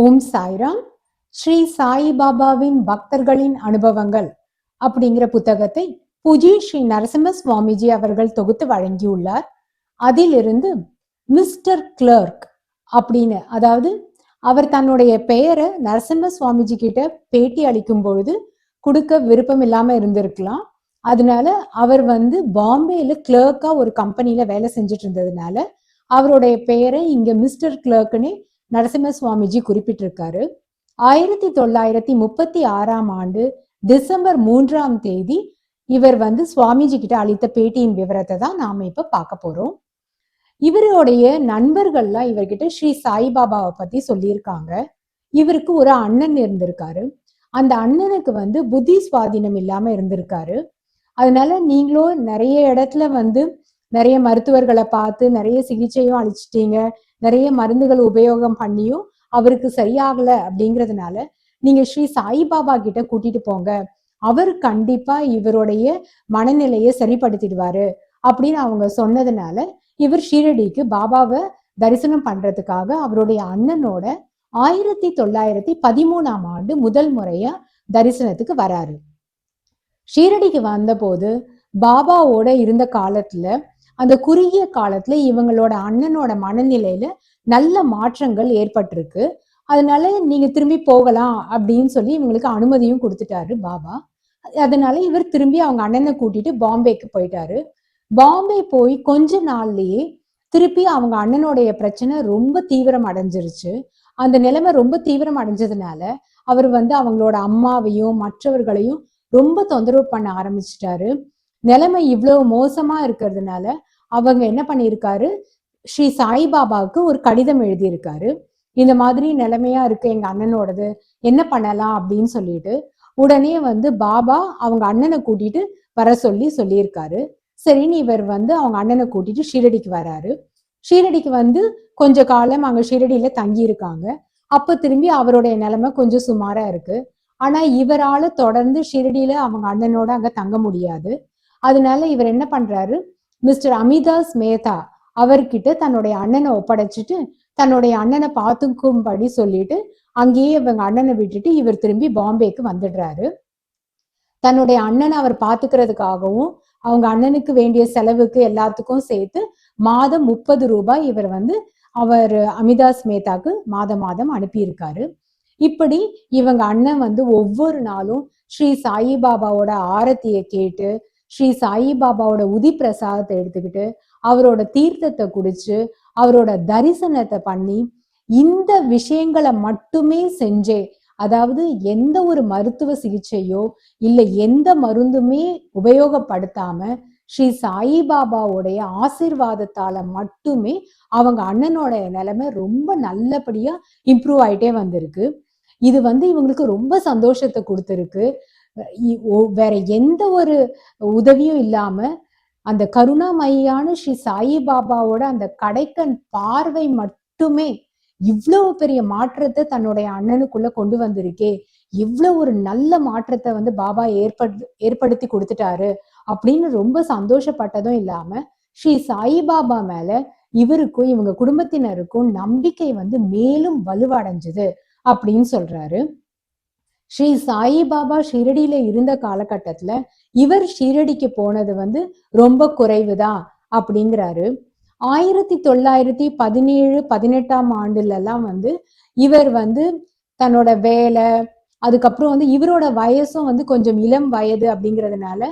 ஓம் சாய்ராம். ஸ்ரீ சாயிபாபாவின் பக்தர்களின் அனுபவங்கள் அப்படிங்கிற புத்தகத்தை புஜி ஸ்ரீ நரசிம்ம சுவாமிஜி அவர்கள் தொகுத்து வழங்கியுள்ளார். அதிலிருந்து மிஸ்டர் கிளர்க் அப்படின்னு அதாவது அவர் தன்னுடைய பெயரை நரசிம்ம சுவாமிஜி கிட்ட பேட்டி அளிக்கும் பொழுது கொடுக்க விருப்பம் இல்லாம இருந்திருக்கலாம். அதனால அவர் வந்து பாம்பேல கிளர்க்கா ஒரு கம்பெனில வேலை செஞ்சுட்டு இருந்ததுனால அவருடைய பெயரை இங்க மிஸ்டர் கிளர்க்குன்னு நரசிம்ம சுவாமிஜி குறிப்பிட்டிருக்காரு. ஆயிரத்தி தொள்ளாயிரத்தி முப்பத்தி ஆறாம் ஆண்டு டிசம்பர் மூன்றாம் தேதி இவர் வந்து சுவாமிஜி கிட்ட அளித்த பேட்டியின் விவரத்தை தான் நாம இப்ப பார்க்க போறோம். இவருடைய நண்பர்கள்லாம் இவர்கிட்ட ஸ்ரீ சாய்பாபாவை பத்தி சொல்லியிருக்காங்க. இவருக்கு ஒரு அண்ணன் இருந்திருக்காரு. அந்த அண்ணனுக்கு வந்து புத்தி சுவாதீனம் இல்லாம இருந்திருக்காரு. அதனால நீங்களும் நிறைய இடத்துல வந்து நிறைய மருத்துவர்களை பார்த்து நிறைய சிகிச்சையும் அளிச்சிட்டீங்க. நிறைய மருந்துகள் உபயோகம் பண்ணியும் அவருக்கு சரியாகல அப்படிங்கிறதுனால நீங்க ஸ்ரீ சாய்பாபா கிட்ட கூட்டிட்டு போங்க. அவர் கண்டிப்பா இவருடைய மனநிலையை சரிப்படுத்திடுவாரு அப்படின்னு அவங்க சொன்னதுனால இவர் ஷீரடிக்கு பாபாவை தரிசனம் பண்றதுக்காக அவருடைய அண்ணனோட ஆயிரத்தி தொள்ளாயிரத்தி பதிமூணாம் ஆண்டு முதல் முறையா தரிசனத்துக்கு வராரு. ஷீரடிக்கு வந்தபோது பாபாவோட இருந்த காலத்துல அந்த குறுகிய காலத்துல இவங்களோட அண்ணனோட மனநிலையில நல்ல மாற்றங்கள் ஏற்பட்டிருக்கு. அதனால நீங்க திரும்பி போகலாம் அப்படின்னு சொல்லி இவங்களுக்கு அனுமதியும் கொடுத்துட்டாரு பாபா. அதனால இவர் திரும்பி அவங்க அண்ணனை கூட்டிட்டு பாம்பேக்கு போயிட்டாரு. பாம்பே போய் கொஞ்ச நாள்லயே திருப்பி அவங்க அண்ணனுடைய பிரச்சனை ரொம்ப தீவிரம் அடைஞ்சிருச்சு அந்த நிலைமை ரொம்ப தீவிரம் அடைஞ்சதுனால அவர் வந்து அவங்களோட அம்மாவையும் மற்றவர்களையும் ரொம்ப தொந்தரவு பண்ண ஆரம்பிச்சிட்டாரு. நிலைமை இவ்வளவு மோசமா இருக்கிறதுனால அவங்க என்ன பண்ணியிருக்காரு? ஸ்ரீ சாய்பாபாவுக்கு ஒரு கடிதம் எழுதியிருக்காரு. இந்த மாதிரி நிலைமையா இருக்கு எங்க அண்ணனோடது. என்ன பண்ணலாம் அப்படின்னு சொல்லிட்டு உடனே வந்து பாபா அவங்க அண்ணனை கூட்டிட்டு வர சொல்லி சொல்லியிருக்காரு. சரின்னு இவர் வந்து அவங்க அண்ணனை கூட்டிட்டு ஷீரடிக்கு வராரு. ஷீரடிக்கு வந்து கொஞ்ச காலம் அங்க ஷீரடியில தங்கி இருக்காங்க அப்ப திரும்பி அவருடைய நிலைமை கொஞ்சம் சுமாரா இருக்கு. ஆனா இவரால தொடர்ந்து ஷீரடியில அவங்க அண்ணனோட அங்க தங்க முடியாது. அதனால இவர் என்ன பண்றாரு? மிஸ்டர் அமிதாஸ் மேத்தா அவர்கிட்ட தன்னுடைய அண்ணனை ஒப்படைச்சிட்டு தன்னுடைய அண்ணனை பார்த்துக்கும்படி சொல்லிட்டு அங்கேயே இவங்க அண்ணனை விட்டுட்டு இவர் திரும்பி பாம்பேக்கு வந்துடுறாரு. தன்னுடைய அண்ணனை அவர் பார்த்துக்கிறதுக்காகவும் அவங்க அண்ணனுக்கு வேண்டிய செலவுக்கு எல்லாத்துக்கும் சேர்த்து மாதம் முப்பது ரூபாய் இவர் வந்து அவர் அமிதாஸ் மேத்தாக்கு மாதம் மாதம் அனுப்பியிருக்காரு. இப்படி இவங்க அண்ணன் வந்து ஒவ்வொரு நாளும் ஸ்ரீ சாயிபாபாவோட ஆரத்தியை கேட்டு ஸ்ரீ சாயிபாபாவோட உதி பிரசாதத்தை எடுத்துக்கிட்டு அவரோட தீர்த்தத்தை குடிச்சு அவரோட தரிசனத்தை பண்ணி இந்த விஷயங்களை மட்டுமே செஞ்சே அதாவது எந்த ஒரு மருத்துவ சிகிச்சையோ இல்லை எந்த மருந்துமே உபயோகப்படுத்தாம ஸ்ரீ சாயிபாபாவுடைய ஆசிர்வாதத்தால மட்டுமே அவங்க அண்ணனோட நிலைமை ரொம்ப நல்லபடியா இம்ப்ரூவ் ஆயிட்டே வந்திருக்கு. இது வந்து இவங்களுக்கு ரொம்ப சந்தோஷத்தை கொடுத்துருக்கு. வேற எந்த ஒரு உதவியும் இல்லாம அந்த கருணாமையான ஸ்ரீ சாயிபாபாவோட அந்த கடைக்கன் பார்வை மட்டுமே இவ்வளவு பெரிய மாற்றத்தை தன்னுடைய அண்ணனுக்குள்ள கொண்டு வந்திருக்கே. இவ்வளவு ஒரு நல்ல மாற்றத்தை வந்து பாபா ஏற்படு ஏற்படுத்தி கொடுத்துட்டாரு அப்படின்னு ரொம்ப சந்தோஷப்பட்டதும் இல்லாம ஸ்ரீ சாயிபாபா மேல இவருக்கும் இவங்க குடும்பத்தினருக்கும் நம்பிக்கை வந்து மேலும் வலுவடைஞ்சது அப்படின்னு சொல்றாரு. ஸ்ரீ சாயிபாபா ஷிரடியில இருந்த காலகட்டத்துல இவர் ஷிரடிக்கு போனது வந்து ரொம்ப குறைவுதான் அப்படிங்கிறாரு. ஆயிரத்தி தொள்ளாயிரத்தி பதினேழு பதினெட்டாம் ஆண்டுல எல்லாம் வந்து இவர் வந்து தன்னோட வேலை அதுக்கப்புறம் வந்து இவரோட வயசும் வந்து கொஞ்சம் இளம் வயது அப்படிங்கிறதுனால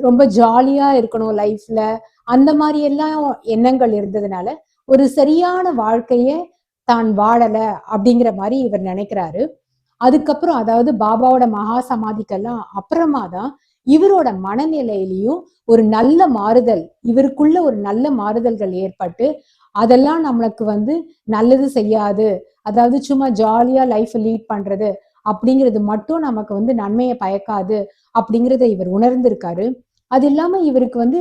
ரொம்ப ஜாலியா இருக்கணும் லைஃப்ல அந்த மாதிரி எல்லாம் எண்ணங்கள் இருந்ததுனால ஒரு சரியான வாழ்க்கைய தான் வாழல அப்படிங்கிற மாதிரி இவர் நினைக்கிறாரு. அதுக்கப்புறம் அதாவது பாபாவோட மகா சமாதிக்கெல்லாம் அப்புறமா தான் இவரோட மனநிலையிலையும் ஒரு நல்ல மாறுதல் இவருக்குள்ள ஒரு நல்ல மாறுதல்கள் ஏற்பட்டு அதெல்லாம் நம்மளுக்கு வந்து நல்லது செய்யாது. அதாவது சும்மா ஜாலியா லைஃப் லீட் பண்றது அப்படிங்கிறது மட்டும் நமக்கு வந்து நன்மையை பயக்காது அப்படிங்கிறத இவர் உணர்ந்திருக்காரு. அது இல்லாம இவருக்கு வந்து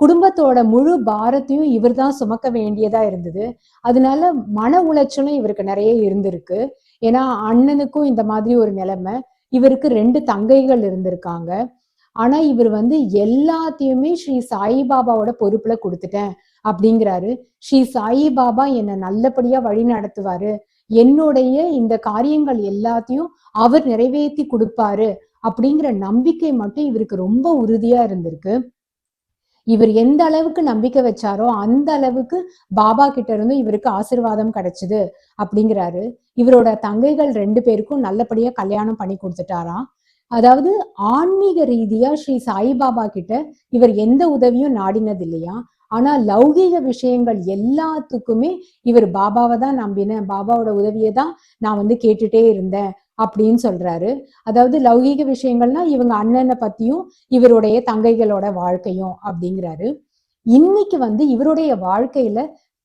குடும்பத்தோட முழு பாரத்தையும் இவர் தான் சுமக்க வேண்டியதா இருந்தது. அதனால மன உளைச்சலும் இவருக்கு நிறைய இருந்திருக்கு. ஏன்னா அண்ணனுக்கும் இந்த மாதிரி ஒரு நிலைமை. இவருக்கு ரெண்டு தங்கைகள் இருந்திருக்காங்க. ஆனா இவர் வந்து எல்லாத்தையுமே ஸ்ரீ சாயிபாபாவோட பொறுப்புல கொடுத்துட்டேன் அப்படிங்கிறாரு. ஸ்ரீ சாயிபாபா என்னை நல்லபடியா வழி நடத்துவாரு. என்னுடைய இந்த காரியங்கள் எல்லாத்தையும் அவர் நிறைவேற்றி கொடுப்பாரு அப்படிங்கிற நம்பிக்கை மட்டும் இவருக்கு ரொம்ப உறுதியா இருந்திருக்கு. இவர் எந்த அளவுக்கு நம்பிக்கை வச்சாரோ அந்த அளவுக்கு பாபா கிட்ட இருந்து இவருக்கு ஆசிர்வாதம் கிடைச்சது அப்படிங்கிறாரு. இவரோட தங்கைகள் ரெண்டு பேருக்கும் நல்லபடியா கல்யாணம் பண்ணி கொடுத்துட்டாராம். அதாவது ஆன்மீக ரீதியா ஸ்ரீ சாய்பாபா கிட்ட இவர் எந்த உதவியும் நாடினது இல்லையா? ஆனா லௌகீக விஷயங்கள் எல்லாத்துக்குமே இவர் பாபாவை தான் நம்பினேன் பாபாவோட உதவியை தான் நான் வந்து கேட்டுட்டே இருந்தேன். அப்படின்னு சொல்றாரு. அதாவது லௌகீக விஷயங்கள்னா இவங்க அண்ணனை பத்தியும் இவருடைய தங்கைகளோட வாழ்க்கையும் அப்படிங்கிறாரு. இன்னைக்கு வந்து இவருடைய வாழ்க்கையில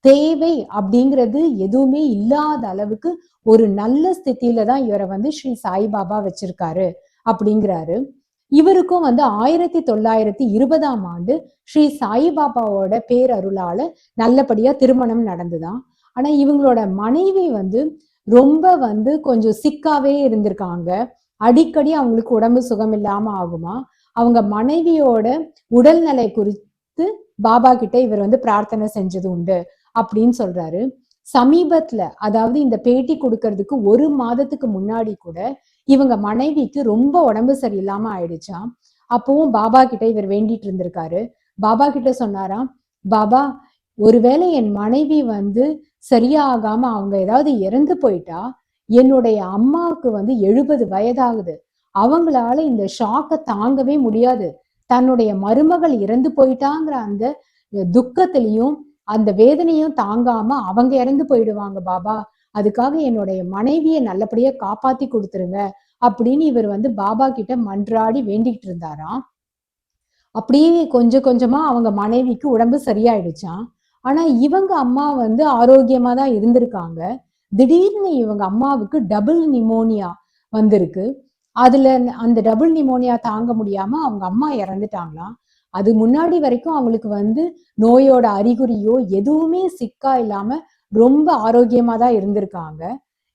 தேவை அப்படிங்கிறது எதுவுமே இல்லாத அளவுக்கு ஒரு நல்ல ஸ்திதியில தான் இவரை வந்து ஸ்ரீ சாய்பாபா வச்சிருக்காரு அப்படிங்கிறாரு. இவருக்கும் வந்து ஆயிரத்தி தொள்ளாயிரத்தி இருபதாம் ஆண்டு ஸ்ரீ சாய்பாபாவோட பேரருளால நல்லபடியா திருமணம் நடந்துதான். ஆனா இவங்களோட மனைவி வந்து ரொம்ப வந்து கொஞ்சம் சிக்காவே இருந்திருக்காங்க. அடிக்கடி அவங்களுக்கு உடம்பு சுகம் இல்லாம ஆகுமா? அவங்க மனைவியோட உடல்நிலை குறித்து பாபா கிட்ட இவர் வந்து பிரார்த்தனை செஞ்சது உண்டு அப்படின்னு சொல்றாரு. சமீபத்துல அதாவது இந்த பேட்டி கொடுக்கறதுக்கு ஒரு மாதத்துக்கு முன்னாடி கூட இவங்க மனைவிக்கு ரொம்ப உடம்பு சரியில்லாம ஆயிடுச்சாம் அப்பவும் பாபா கிட்ட இவர் வேண்டிட்டு இருந்திருக்காரு. பாபா கிட்ட சொன்னாராம் பாபா ஒருவேளை என் மனைவி வந்து சரியாகாம அவங்க ஏதாவது இறந்து போயிட்டா என்னுடைய அம்மாவுக்கு வந்து எழுபது வயதாகுது. அவங்களால இந்த ஷாக்கை தாங்கவே முடியாது. தன்னுடைய மருமகள் இறந்து போயிட்டாங்கிற அந்த துக்கத்திலையும் அந்த வேதனையும் தாங்காம அவங்க இறந்து போயிடுவாங்க பாபா. அதுக்காக என்னுடைய மனைவியை நல்லபடியா காப்பாத்தி கொடுத்துருங்க அப்படின்னு இவர் வந்து பாபா கிட்ட மன்றாடி வேண்டிக்கிட்டு இருந்தாராம். அப்படியே கொஞ்சம் கொஞ்சமா அவங்க மனைவிக்கு உடம்பு சரியாயிடுச்சாம். ஆனா இவங்க அம்மா வந்து ஆரோக்கியமா தான் இருந்திருக்காங்க. திடீர்னு இவங்க அம்மாவுக்கு டபுள் நிமோனியா வந்திருக்கு. அதுல அந்த டபுள் நிமோனியா தாங்க முடியாம அவங்க அம்மா இறந்துட்டாங்களாம் அது முன்னாடி வரைக்கும் அவங்களுக்கு வந்து நோயோட அறிகுறியோ எதுவுமே சிக்கா இல்லாம ரொம்ப ஆரோக்கியமா தான் இருந்திருக்காங்க.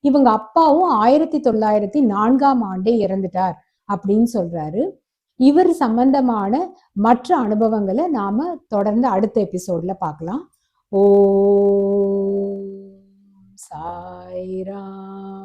இவங்க அப்பாவும் ஆயிரத்தி தொள்ளாயிரத்தி நான்காம் ஆண்டே இறந்துட்டார் அப்படின்னு சொல்றாரு. இவர் சம்பந்தமான மற்ற அனுபவங்களை நாம தொடர்ந்து அடுத்த எபிசோட்ல பார்க்கலாம். ஓ சாய்ராம்